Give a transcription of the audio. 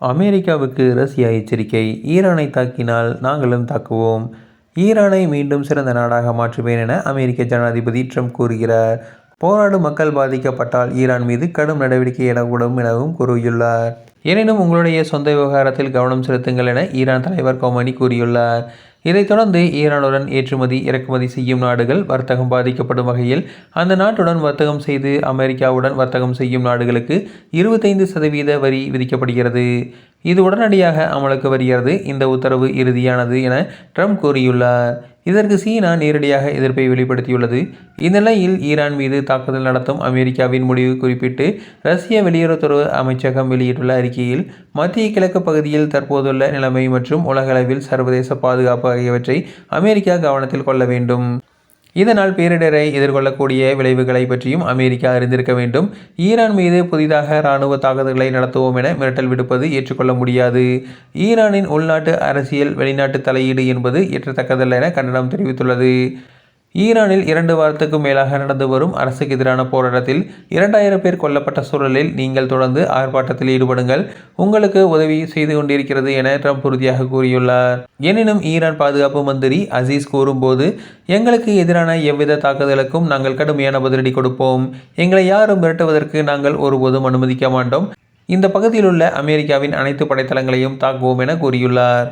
அமெரிக்காவுக்கு ரஷ்யா எச்சரிக்கை. ஈரானை தாக்கினால் நாங்களும் தாக்குவோம். ஈரானை மீண்டும் சிறந்த நாடாக மாற்றுவேன் என அமெரிக்க ஜனாதிபதி ட்ரம்ப் கூறுகிறார். போராடும் மக்கள் பாதிக்கப்பட்டால் ஈரான் மீது கடும் நடவடிக்கை எனக்கூடும் எனவும் கூறியுள்ளார். எனினும் உங்களுடைய சொந்த விவகாரத்தில் கவனம் செலுத்துங்கள் என ஈரான் தலைவர் கோமணி கூறியுள்ளார். இதைத் தொடர்ந்து ஈரானுடன் ஏற்றுமதி இறக்குமதி செய்யும் நாடுகள் வர்த்தகம் பாதிக்கப்படும் வகையில் அந்த நாட்டுடன் வர்த்தகம் செய்து அமெரிக்காவுடன் வர்த்தகம் செய்யும் நாடுகளுக்கு இருபத்தைந்து சதவீத வரி விதிக்கப்படுகிறது. இது உடனடியாக அமலுக்கு வருகிறது. இந்த உத்தரவு இறுதியானது என ட்ரம்ப் கூறியுள்ளார். இதற்கு சீனா நேரடியாக எதிர்ப்பை வெளிப்படுத்தியுள்ளது. இந்நிலையில் ஈரான் மீது தாக்குதல் நடத்தும் அமெரிக்காவின் முடிவு குறிப்பிட்டு ரஷ்ய வெளியுறவுத்துறை அமைச்சகம் வெளியிட்டுள்ள அறிக்கையில் மத்திய கிழக்கு பகுதியில் தற்போதுள்ள நிலைமை மற்றும் உலகளவில் சர்வதேச பாதுகாப்பு ஆகியவற்றை அமெரிக்கா கவனத்தில் கொள்ள வேண்டும். இதனால் பேரிடரை எதிர்கொள்ளக்கூடிய விளைவுகளை பற்றியும் அமெரிக்கா அறிந்திருக்க வேண்டும். ஈரான் மீது புதிதாக இராணுவ தாக்குதல்களை நடத்துவோம் என மிரட்டல் விடுப்பது ஏற்றுக்கொள்ள முடியாது. ஈரானின் உள்நாட்டு அரசியல் வெளிநாட்டு தலையீடு என்பது ஏற்றத்தக்கதல்ல என கண்டனம் தெரிவித்துள்ளது. ஈரானில் இரண்டு வாரத்துக்கும் மேலாக நடந்து வரும் அரசுக்கு எதிரான போராட்டத்தில் இரண்டாயிரம் பேர் கொல்லப்பட்ட சூழலில் நீங்கள் தொடர்ந்து ஆர்ப்பாட்டத்தில் ஈடுபடுங்கள். உங்களுக்கு உதவி செய்து கொண்டிருக்கிறது என ட்ரம்ப் உறுதியாக கூறியுள்ளார். எனினும் ஈரான் பாதுகாப்பு மந்திரி அசீஸ் கூறும்போது எங்களுக்கு எதிரான எவ்வித தாக்குதலுக்கும் நாங்கள் கடுமையான பதிலடி கொடுப்போம். எங்களை யாரும் மிரட்டுவதற்கு நாங்கள் ஒருபோதும் அனுமதிக்க மாட்டோம். இந்த பகுதியில் உள்ள அமெரிக்காவின் அனைத்து படைத்தளங்களையும் தாக்குவோம் என கூறியுள்ளார்.